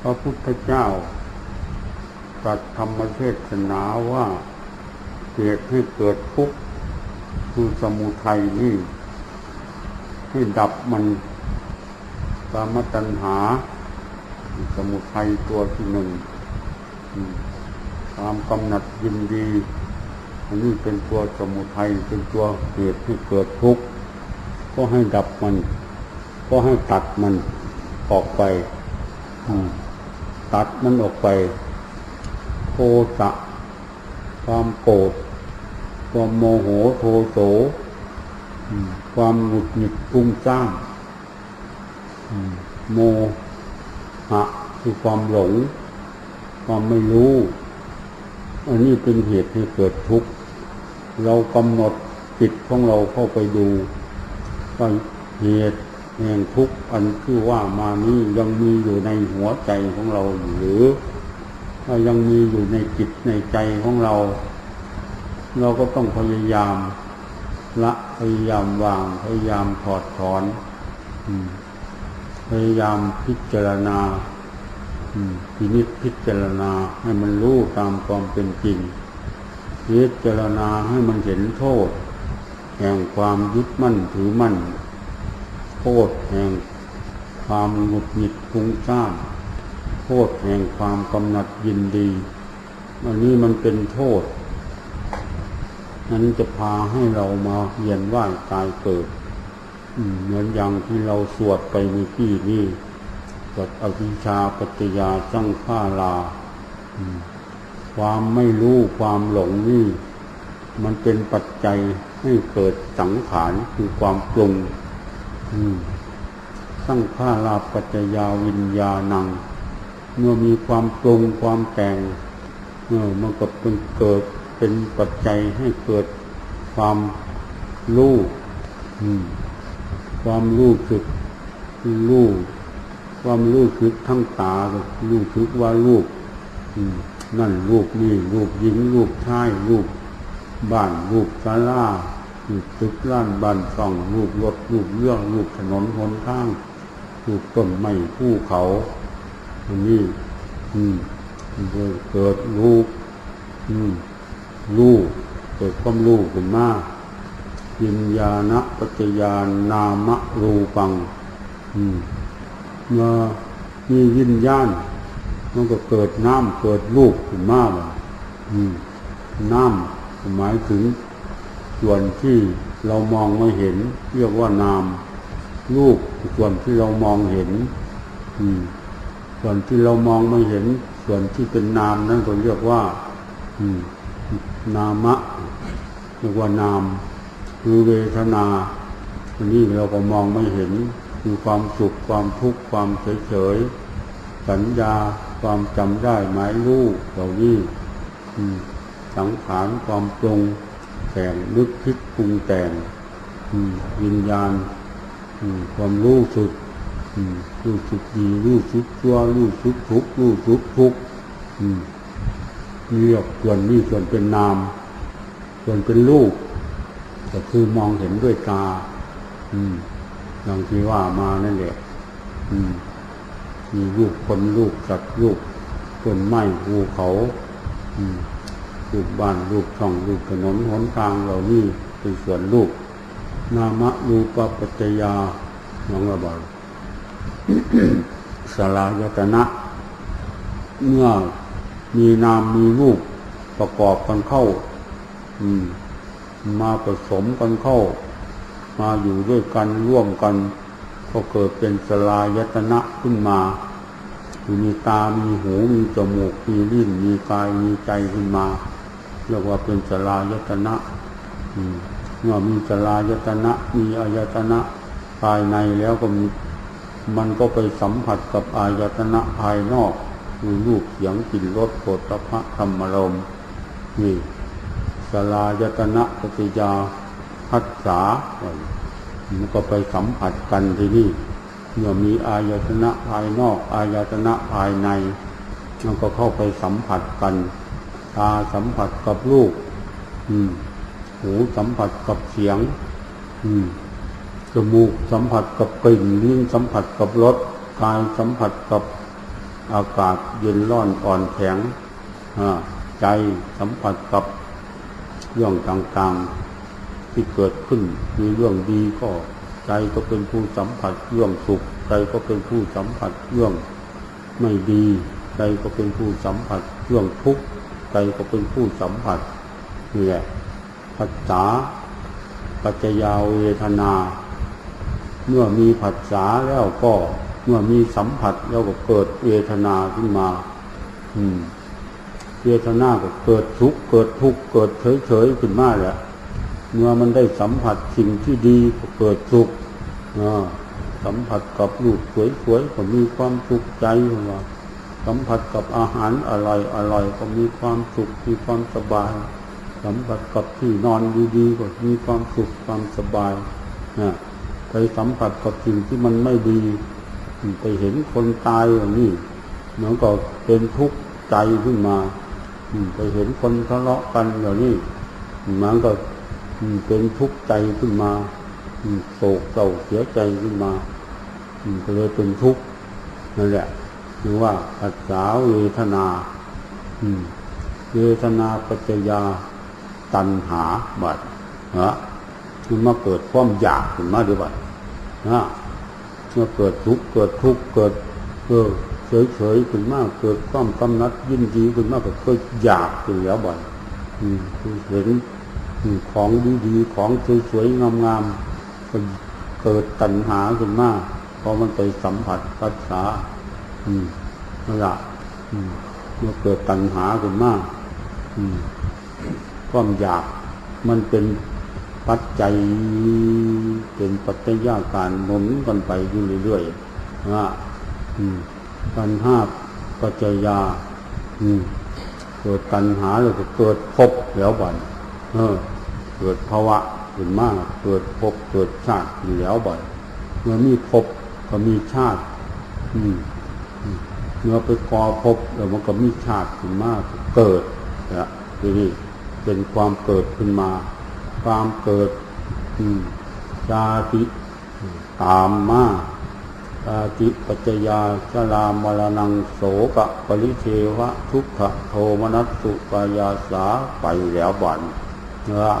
พระพุทธเจ้าตรัสธรรมเทศนาว่าเหตุให้เกิดทุกข์คือสมุทัยนี่ให้ดับมันกามตัณหา สมุทัยตัวที่หนึ่งความกำหนัดยินดีอันนี้เป็นตัวสมุทัยเป็นตัวเหตุให้เกิดทุกข์ก็ให้ดับมัน ก็ให้ตัดมันออกไป อืม ตัดมันออกไป โทสะ ความโกรธ ความโมโหโทโส ความหงุดหงิดปุ้งซ่านอืมโมหะคือความหลง ความไม่รู้ อันนี้เป็นเหตุให้เกิดทุกข์ เรากำหนดจิตของเราเข้าไปดูว่าเหตุ แห่งทุกข์อันที่ว่ามานี้ยังมีอยู่ในหัวใจของเราหรือถ้ายังมีอยู่ในจิตในใจของเรา เราก็ต้องพยายามละพยายามวางพยายามถอดถอนพยายามพิจารณาพินิจพิจารณาให้มันรู้ตามความเป็นจริง พิจารณาให้มันเห็นโทษ แห่งความยึดมั่นถือมั่น ทษแห่งความหงุดหงิดฟุ้งซ่านโทษแห่งความกำหนัดยินดีอันนี้มันเป็นโทษ นั้นจะพาให้เรามาเวียนว่ายตายเกิดเหมือนอย่างที่เราสวดไปเมื่อกี้นี่สวดอวิชาปัจจยาสังฆาลาความไม่รู้ความหลงนี่ มันเป็นปัจจัยให้เกิดสังขารคือความปรุง อืมสังฆาลาปัจจยาวิญญาณัง เมื่อมีความปรุงความแต่งเมื่อมันก็เป็นเกิดเป็นปัจจัยให้เกิดความรู้ความรู้สึกรู้ความรู้สึกทั้งตารู้สึกว่ารูปนั่นรูปนี่รูปหญิงรูปชายรูปบ้านรูปศาลา รูปตึกล้านบ้านช่องรูปรถรูปเรื่องรูปถนนหนทางรูปต้นไม้ภูเขาอันนี้ อืมเกิดรูปอืมรูปเกิดความรู้ขึ้นมายินญาณปัจจยานามรูปังอืมเมื่อมียินญาณมันก็เกิดน้ำเกิดรูปขึ้นมาบ่อืมน้ำหมายถึง ส่วนที่เรามองไม่เห็น เรียกว่านาม รูปส่วนที่เรามองเห็นส่วนที่เรามองไม่เห็น ส่วนที่เป็นนามนั่นก็เรียกว่า นามะเรียกว่านาม คือเวทนาอันนี้เราก็มองไม่เห็น คือความสุขความทุกข์ความเฉยเฉยสัญญาความจำได้หมายรู้เหล่านี้สังขารความปรุง แต่งนึกคิดปรุงแต่งวิญญาณความรู้สึกรู้สึกดีรู้สึกชั่วรู้สึกทุกข์รู้สึกทุกข์เรียกส่วนนี้ส่วนเป็นนาม ส่วนเป็นรูปก็คือมองเห็นด้วยตาอย่างที่ว่ามานั่นแหละอืมมีรูปคนรูปสัตว์รูปต้นไม้ภูเขา อืม รูปบ้านรูปช่องรูปถนนหนทางเหล่านี้เป็นส่วนรูปนามะรูปปัจจยาน้องระบายสลายตนะ เมื่อมีนามมีรูปประกอบกันเข้า อืม มาผสมกันเข้า มาอยู่ด้วยกันร่วมกัน ก็เกิดเป็นสลายตนะขึ้นมามีตา มีหู มีจมูก มีลิ้น มีกาย มีใจขึ้นมา เรียกว่าเป็นสลายตนะเมื่อมีสลายตนะมีอายตนะภายในแล้วก็มีมันก็ไปสัมผัสกับอายตนะภายนอกคือรูปเสียงกลิ่นรสโผฏฐะธรรมรมนี่สลายตนะปฏิยาพัสสามันก็ไปสัมผัสกันที่นี่เมื่อมีอายตนะภายนอก อายตนะภายในมันก็เข้าไปสัมผัสกัน ตาสัมผัสกับรูปหูสัมผัสกับเสียงจมูกสัมผัสกับกลิ่นลิ้นสัมผัสกับรสกายสัมผัสกับอากาศเย็นร้อนอ่อนแข็งใจสัมผัสกับเรื่องต่างๆ ที่เกิดขึ้นมีเรื่องดีก็ใจก็เป็นผู้สัมผัสเรื่องสุขใจก็เป็นผู้สัมผัสเรื่องไม่ดีใจก็เป็นผู้สัมผัสเรื่องทุกข์ ใจก็เป็นผู้สัมผัสนี่แหละภาษาปัจจยาเวทนา เมื่อมีผัสสะแล้วก็เมื่อมีสัมผัสแล้วก็เกิดเวทนาขึ้นมา อืม เวทนาก็เกิดทุกข์เกิดทุกข์เกิดเฉยๆขึ้นมาแหละเมื่อมันได้สัมผัสสิ่งที่ดีก็เกิดสุขอ่าสัมผัสกับรูปสวยๆก็มีความสุขใจขึ้นมา สัมผัสกับอาหารอร่อยๆก็มีความสุขมีความสบาย สัมผัสกับที่นอนดีๆก็มีความสุขความสบายนะไปสัมผัสกับสิ่งที่มันไม่ดี ไปเห็นคนตายอย่างนี้มันก็เป็นทุกข์ใจขึ้นมาไปเห็นคนทะเลาะกันอย่างนี้มันก็เป็นทุกข์ใจขึ้นมาโศกเศร้าเสียใจขึ้นมาก็เลยเป็นทุกข์นั่นแหละ คือว่าภาษาเวทนาเวทนาปัจจยาตัณหาบัดฮะมันมาเกิดความอยากขึ้นมาด้วยบัดฮะเมื่อเกิดทุกข์เกิดทุกข์เกิดเออเฉยๆขึ้นมาเกิดความกำนัดยินดีขึ้นมาก็เกิดอยากขึ้นแล้วบ่อยอืมเห็นของดีๆของสวยๆงามๆเกิดตัณหาขึ้นมาพอมันไปสัมผัสภาษา อืมนั่นแหละอืมเมื่อเกิดตัณหาขึ้นมาอืมความอยากมันเป็นปัจจัยเป็นปัจจัยยาการหนุนกันไปอยู่เรื่อยๆนะอืมตัณหาปัจจัยาอืมเกิดตัณหาแล้วก็เกิดภพแล้วบ่อนเออเกิดภาวะขึ้นมากเกิดภพเกิดชาติอยู่แล้วบ่อยเมื่อมีภพก็มีชาติ อืม เมื่อไปก่อภพแล้วมันก็มีชาติขึ้นมาเกิดนะทีนี้เป็นความเกิดขึ้นมา ความเกิดอืมชาติตามมาชาติปัจจยาชรามรณังโสกะปริเทวะ ทุกขะโทมนัสสุปายาสาไปแล้วบันนะ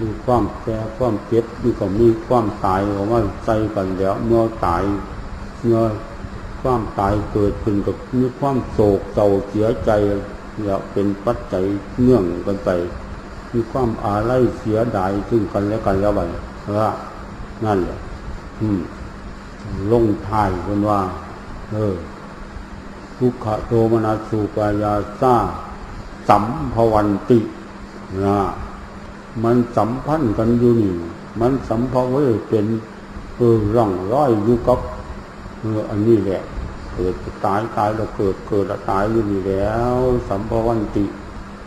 มีความแก่ความเจ็บมีก็มีความตายออกมาใส่กันแล้ว เมื่อตายเมื่อ ความตายเกิดขึ้นกับมีความโศกเศร้าเสียใจเนี่ยเป็นปัจจัยเนื่องกันไป มีความอาลัยเสียดายซึ่งกันและกันแล้วไปว่านั่นแหละอืม ลงทายกันว่า เออทุกขโทมนาสุปายาซาสัมภวันตินะมันสัมพันธ์กันอยู่นี่ มันสัมภเวเป็นเออร่องร้อยอยู่กับเอออันนี้แหละ เกิดตายตายแล้วเกิดเกิดแล้วตายอยู่นี่แล้ว สัมภวันติ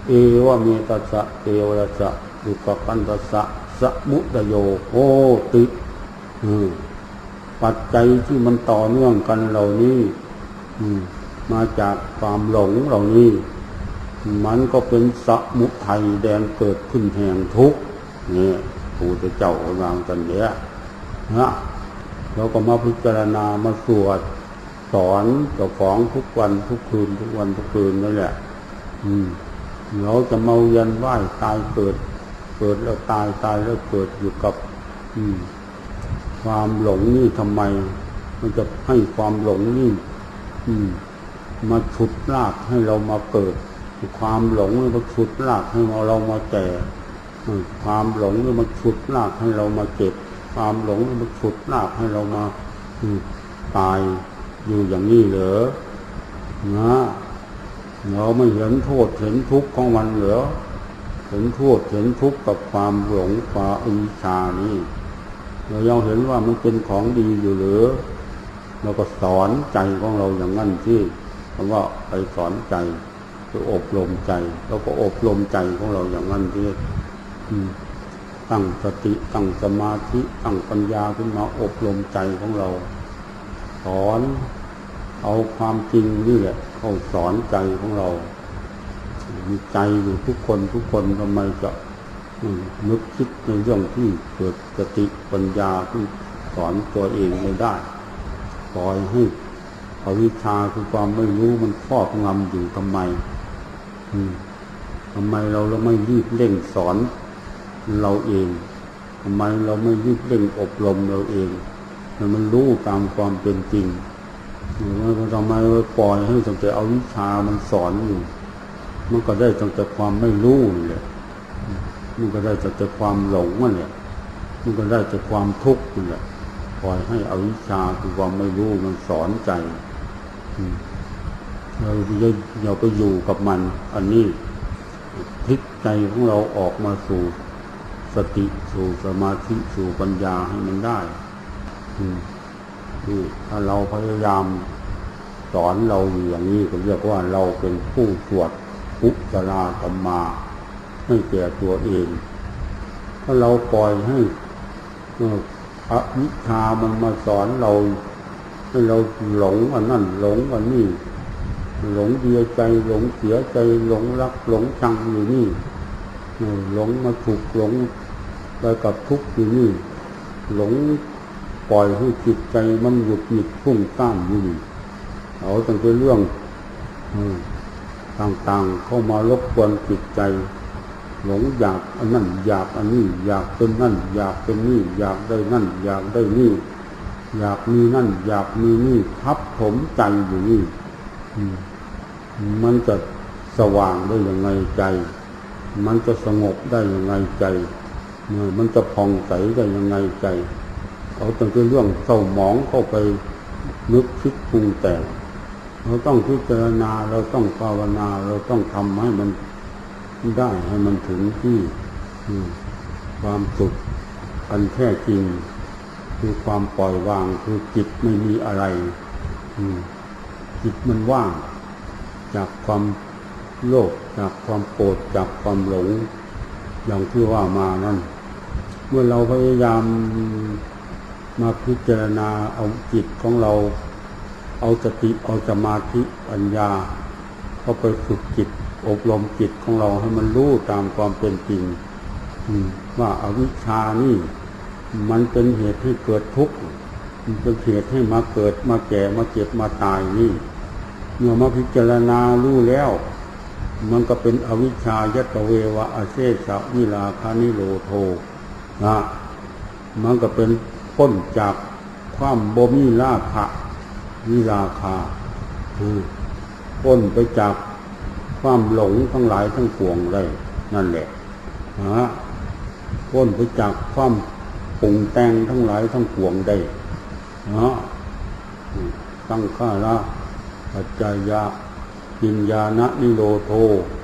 เอวะเมตัสสะเอวะสะดุกปันตัสสะสมุตโยโอติปัจจัยที่มันต่อเนื่องกันเหล่านี้มาจากความหลงเหล่านี้ มันก็เป็นสมุทัยแดงเกิดขึ้นแห่งทุกข์นี่ผู้จะเจ้าวางกันเนี้ยนะเราก็มาพิจารณามาสวด สอนเจ้าของทุกวันทุกคืน ทุกวันทุกคืนนั่นแหละ อืม เราจะเมาเยันไหวตายเกิด เกิดแล้วตายตายแล้วเกิดอยู่กับ อืม ความหลงนี่ทำไม มันจะให้ความหลงนี่ อืม มาฉุดลากให้เรามาเกิด ความหลงนี่มันฉุดลากให้เรามาแก่ความหลงนี่มันฉุดลากให้เรามาเจ็บ ความหลงนี่มันฉุดลากให้เรามาอืตาย อยู่อย่างนี้เหรอนะเราไม่เห็นโทษเห็นทุกข์ของมันเหรอเห็นโทษเห็นทุกข์กับความหลงความอิจฉานี่เรายังเห็นว่ามันเป็นของดีอยู่หรือเราก็สอนใจของเราอย่างนั้นที่คำว่าไปสอนใจคือบรมใจเราก็อบรมใจของเราอย่างนั้นที่ตั้งสติตั้งสมาธิตั้งปัญญาขึ้นมาอบรมใจของเรา สอน เอาความจริงนี่แหละเข้าสอนใจของเรา มีใจอยู่ทุกคนทุกคนทำไมจะนึกคิดในเรื่องที่เกิดสติปัญญาที่สอนตัวเองไม่ได้ปล่อยให้อวิชชาคือความไม่รู้มันครอบงำอยู่ทำไมอืมทำไมเราเราไม่รีบเร่งสอนเราเองทำไมเราไม่รีบเร่งอบรมเราเองให้มันรู้ตามความเป็นจริง หรือว่าทำไมาปล่อยให้ตั้งแต่เอาวิชามันสอนอยู่มันก็ได้ตั้งแต่ความไม่รู้นี่แหละมันก็ได้ตั้งแต่ความหลงนั่นแหละมันก็ได้จากความทุกข์นี่แหละปล่อยให้อวิชชาคือความไม่รู้มันสอนใจเราอย่าอย่าไปอยู่กับมัน อันนี้พลิกใจของเราออกมาสู่สติสู่สมาธิสู่ปัญญาให้มันได้ อืม นี่ถ้าเราพยายามสอนเราอยู่อย่างนี้ก็เรียกว่าเราเป็นผู้สวดอุจรากรรมาให้แก่ตัวเอง ถ้าเราปล่อยให้อวิชามันมาสอนเราให้เราหลงอันนั่นหลงอันนี้หลงเดียใจหลงเสียใจหลงรักหลงชังอยู่นี่หลงมาถูกหลงไปกับทุกข์อยู่นี่ หลง ปล่อยให้จิตใจมันหยุดหยิดพุ่งต้านอยู่เอาตั้งแต่เรื่องต่างๆเข้ามารบกวนจิตใจ หลงอยากอันนั่นอยากอันนี้ อยากเป็นนั่น อยากเป็นนี่ อยากได้นั่น อยากได้นี่ อยากมีนั่น อยากมีนี่ทับถมใจอยู่นี่มันจะสว่างได้ยังไงใจ มันจะสงบได้ยังไงใจมันจะผ่องใสได้ยังไงใจ เอาตั้งแต่เรื่องเศร้าหมองเข้าไปนึกคิดปรุงแต่งเราต้องพิจารณาเราต้องภาวนา เราต้องทำให้มันได้ให้มันถึงที่ความสุขอันแท้จริง คือความปล่อยวางคือจิตไม่มีอะไรจิตมันว่าง จากความโลภจากความโกรธจากความหลง อย่างที่ว่ามานั่น เมื่อเราพยายาม มาพิจารณาเอาจิตของเรา เอาสติเอาสมาธิปัญญา เข้าไปฝึกจิต อบรมจิตของเราให้มันรู้ตามความเป็นจริงว่าอาวิชชานี่ มันเป็นเหตุให้เกิดทุกข์มันเป็นเหตุให้มาเกิดมาแก่มาเจ็บมาตายนี่เมื่อมาพิจารณารู้แล้ว มันก็เป็นอวิชชายตเววะอเซสะวิลาคานิโรโทนะมันก็เป็น พ้นจากความบ่มีลาภะวิราคาอืมพ้นไปจากความหลงทั้งหลายทั้งปวงได้นั่นแหละนะพ้นไปจากความปรุงแต่งทั้งหลายทั้งปวงได้นะตั้งข้าละปัจจายะกินญาณนิโรโท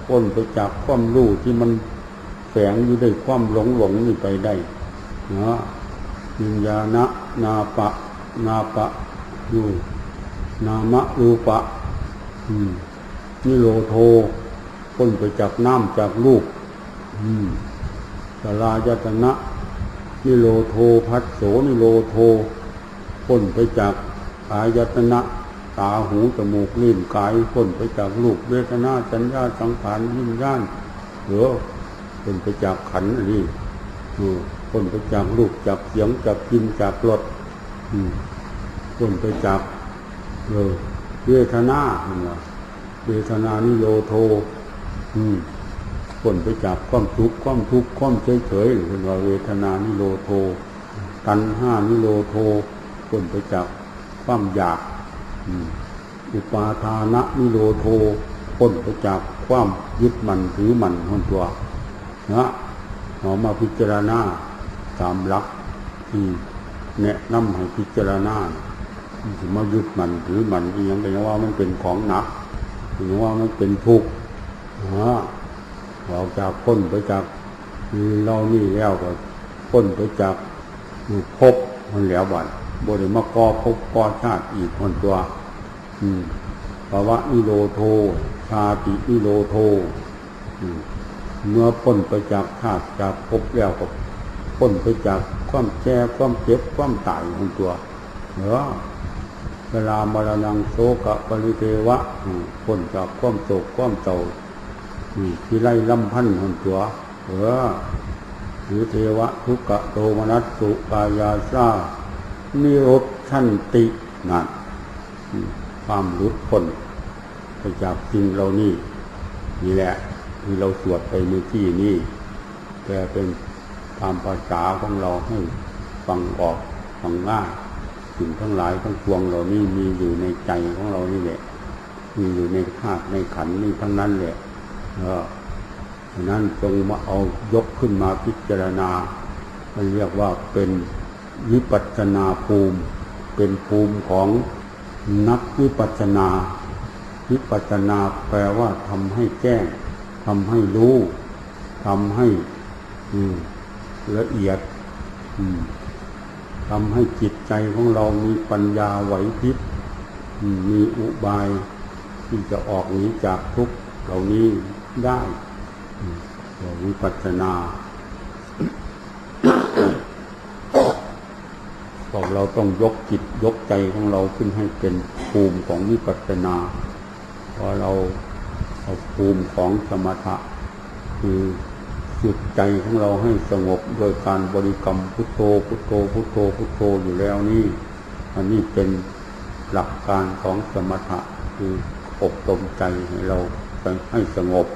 พ้นไปจากความรู้ที่มันแฝงอยู่ในความหลงหลงนี่ไปได้นะ กินญาณนาปะ นาปะอยู่นามะรูปะนิโรโทพ้นไปจากน้ำจากลูกอืมสลายตนะ นิโรโทพัสโสนิโรโทพ้นไปจากอายตนะ ตาหูจมูกลิ้นกายพ้นไปจากลูกเวทนาสัญญาสังขารวิญญาณหรือพ้นไปจากขันธ์นนี้อืม พ้นไปจากลูกจากเสียงจากกินจากรสอืมพ้นไปจากเวทนาเนไหมเวทนานิโรโทพ้นไปจากความทุกข์ความทุกข์ความเฉยเฉยๆเห็นว่าเวทนานิโรโท ตัณห้านิโรโทพ้นไปจากความอยากอุปาทานะนิโรโทพ้นไปจากความยึดมันถือมันของตัวนะ เอามาพิจารณาตามหลักที่แนะนำให้พิจารณาถึงมายึดมันถือมันอีกอย่างเป็นว่ามันเป็นของหนักถึงว่ามันเป็นทุกข์นะออกจากพ้นไปจากเรานี่แล้วก็พ้นไปจากภพมันแล้วบัดบริมากอภพกอชาติอีกคนตัว อืมภาวะนิโรโทชาตินิโรโท อืม เมื่อพ้นไปจากชาติจากภพแล้วก็พ้นไปจากความแก่ความเจ็บความตายของตัวเหรอเวลามรณงโศกปริเทวะพ้นจากความโศกความเศร้าที่ไล่ลำพันธ์ของตัวเหรอหรือเทวะทุกขะโทมนัสสุกายาซานิรธชันตินั่นความหลุดพ้นไปจากสิ่งเหล่านี้นี่แหละ ที่เราสวดไปเมื่อกี้นี้แปลเป็นตามภาษาของเราให้ฟังออกฟังง่ายสิ่งทั้งหลายทั้งปวงเหล่านี้มีอยู่ในใจของเรานี่แหละมีอยู่ในธาตุในขันนี่ทั้งนั้นแหละเออฉะนั้นจงมาเอายกขึ้นมาพิจารณาเรียกว่าเป็นวิปัสนาภูมิ เป็นภูมิของนักวิปัสนา วิปัสสนาแปลว่าทำให้แจ้ง ทำให้รู้ทำให้ละเอียดทำให้จิตใจของเรามีปัญญาไหวพริบมีอุบาย ที่จะออกหนีจากทุกข์เหล่านี้ได้เรียกวิปัสสนาพวกเราต้องยกจิตยกใจของเราขึ้นให้เป็นภูมิของวิปัสสนาเพราะเรา ภูมิของสมถะ คือจุดใจของเราให้สงบโดยการบริกรรมพุทโธพุทโธพุทโธพุทโธอยู่แล้วนี่ อันนี้เป็นหลักการของสมถะคืออบรมใจให้เราให้สงบ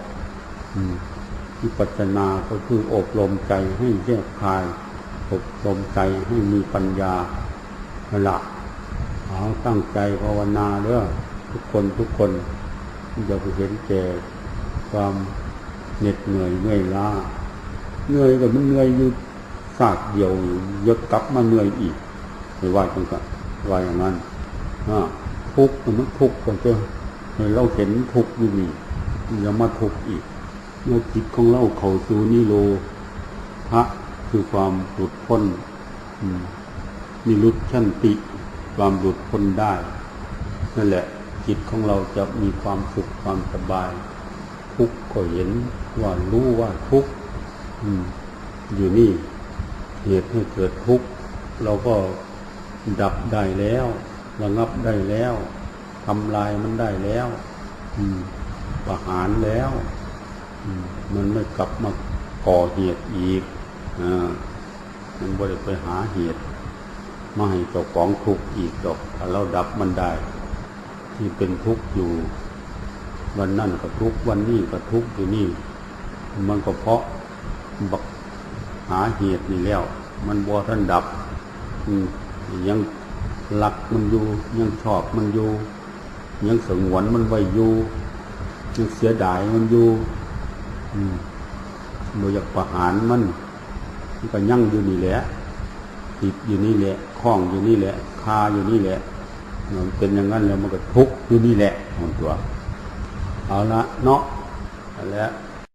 วิปัสสนาก็คืออบรมใจให้แยกคาย อบรมใจให้มีปัญญาหลักเอาตั้งใจภาวนาเด้อทุกคนทุกคน อย่าไปเห็นแก่ความเหน็ดเหนื่อยเมื่อยล้าเหนื่อยก็มันเหนื่อยอยู่สากเดียวยกกลับมาเหนื่อยอีกไม่ว่าจังกันว่าอย่างนั้นทุกข์มันทุกข์ก่อนเจ้าให้เราเห็นทุกข์อยู่นี่อย่ามาทุกข์อีกเมื่อจิตของเราเข้าสู่นิโรธะคือความหลุดพ้นนิรุตชันติ ความหลุดพ้นได้ นั่นแหละ จิตของเราจะมีความสุข ความสบาย ทุกข์ก็เห็นว่ารู้ว่าทุกอยู่นี่เหตุให้เกิดทุกข์เราก็ดับได้แล้วระงับได้แล้วทำลายมันได้แล้วประหารแล้วมันไม่กลับมาก่อเหตุอีกอมันบ่ได้ไปหาเหตุมาให้เจ้าของทุกข์อีกดอกเราดับมันได้ ที่เป็นทุกข์อยู่ วันนั่นก็ทุกวันนี้ก็ทุกอยู่นี่ มันก็เพราะบักหาเหตุนี่แล้ว มันบ่ท่านดับยังรักมันอยู่ ยังชอบมันอยู่ ยังสงวนมันไว้อยู่ยังเสียดายมันอยู่โดยอยากประหารมันมันก็ยั่งอยู่นี่แหละติดอยู่นี่แหละคล้องอยู่นี่แหละคาอยู่นี่แหละมันเป็นอย่างนั้นแล้วมันก็ทุกข์อยู่นี่แหละของตัว เอาละเนาะเอาละ